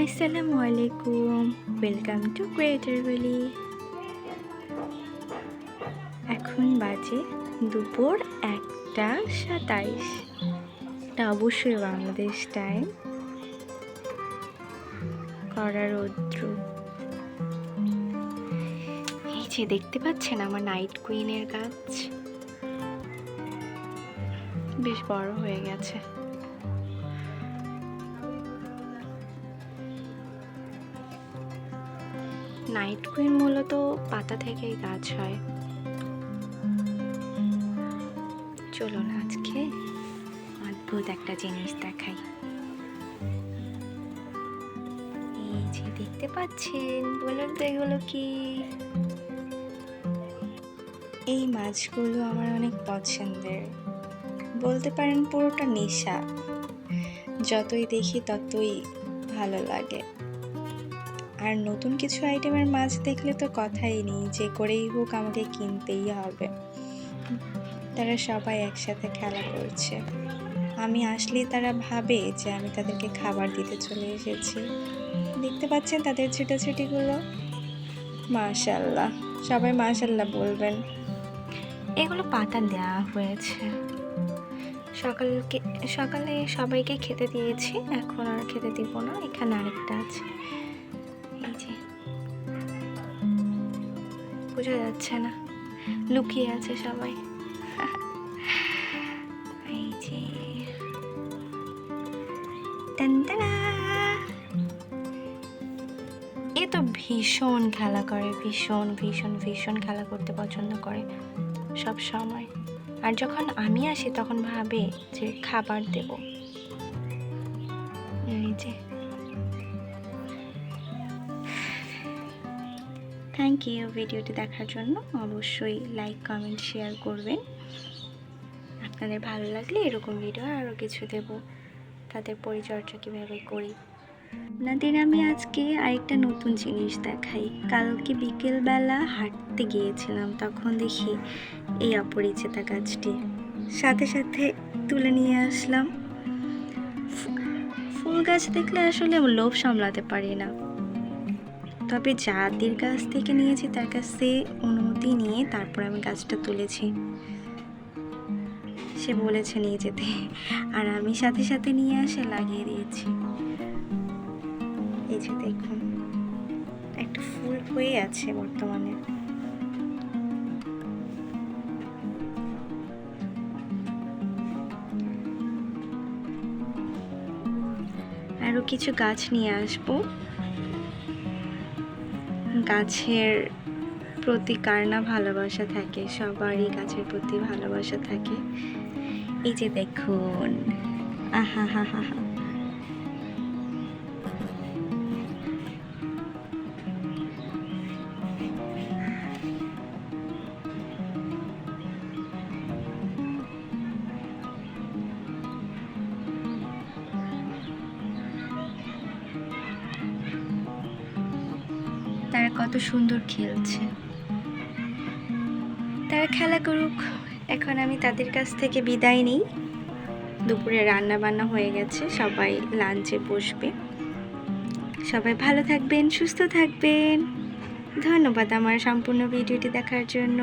আসসালামু আলাইকুম। Welcome to creator valley এখন বাজে দুপুর একটা সাতাইশ। এটা অবশ্যই বাংলাদেশ টাইম করার রৌদ্র। এই যে দেখতে পাচ্ছেন আমার নাইট কুইনের গাছ। বেশ বড় হয়ে গেছে। নাইট কুইন মূলত পাতা থেকে গাছ হয়। চলুন আজকে অদ্ভুত একটা জিনিস দেখাই। এই যে দেখতে পাচ্ছেন বলুন তো এগুলো কি? এই মাছগুলো আমার অনেক পছন্দের। বলতে পারেন পুরোটা নেশা। যতই দেখি ততই ভালো লাগে। আর নতুন কিছু আইটেমের মাছ দেখলে তো কথাই নেই, যে করেই হোক আমাকে কিনতেই হবে। তারা সবাই একসাথে খেলা করছে। আমি আসলেই তারা ভাবে যে আমি তাদেরকে খাবার দিতে চলে এসেছি। দেখতে পাচ্ছেন তাদের ছিটাছিটিগুলো? মাশাল্লাহ, সবাই মাশাল্লাহ বলবেন। এগুলো পাতা দেওয়া হয়েছে। সকালকে, সকালে সবাইকে খেতে দিয়েছি, এখন আর খেতে দিব না, এখানে আরেকটা আছে। যে বোঝা যাচ্ছে না। লুকিয়ে আছে সবাই। এই যে। এ তো ভীষণ খেলা করে, ভীষণ ভীষণ ভীষণ খেলা করতে পছন্দ করে সব সময়। আর যখন আমি আসি তখন ভাবে যে খাবার দেব। এই যে। থ্যাংক ইউ ভিডিওটি দেখার জন্য অবশ্যই লাইক কমেন্ট শেয়ার করবেন। আপনাদের ভালো লাগলে এরকম ভিডিও আরও কিছু দেব। তাদের পরিচর্যা কীভাবে করি। আপনাদের আমি আজকে আরেকটা নতুন জিনিস দেখাই। কালকে বিকেলবেলা হাঁটতে গিয়েছিলাম, তখন দেখি এই অপরিচিতা গাছটি। সাথে সাথে তুলে নিয়ে আসলাম। ফুল গাছ দেখলে আসলে লোভ সামলাতে পারি না। তবে যাদের কাছ থেকে নিয়েছি, তার কাছে অনুমতি নিয়ে তারপর আমি গাছটা তুলেছি। সে বলেছে নিয়ে যেতে। আর আমি সাথে সাথে নিয়ে আসে লাগিয়ে দিয়েছি। এই যে দেখুন, একটা ফুল হয়ে আছে বর্তমানে। আরও কিছু গাছ নিয়ে আসব। গাছের প্রতি কার না ভালোবাসা থাকে? সবারই গাছের প্রতি ভালোবাসা থাকে। এই যে দেখুন। আহা, হা হা হা। কত সুন্দর খেলছে। তারা খেলা করুক, এখন আমি তাদের কাছ থেকে বিদায় নিই। দুপুরে রান্না বান্না হয়ে গেছে, সবাই লাঞ্চে বসবে। সবাই ভালো থাকবেন, সুস্থ থাকবেন। ধন্যবাদ আমার সম্পূর্ণ ভিডিওটি দেখার জন্য।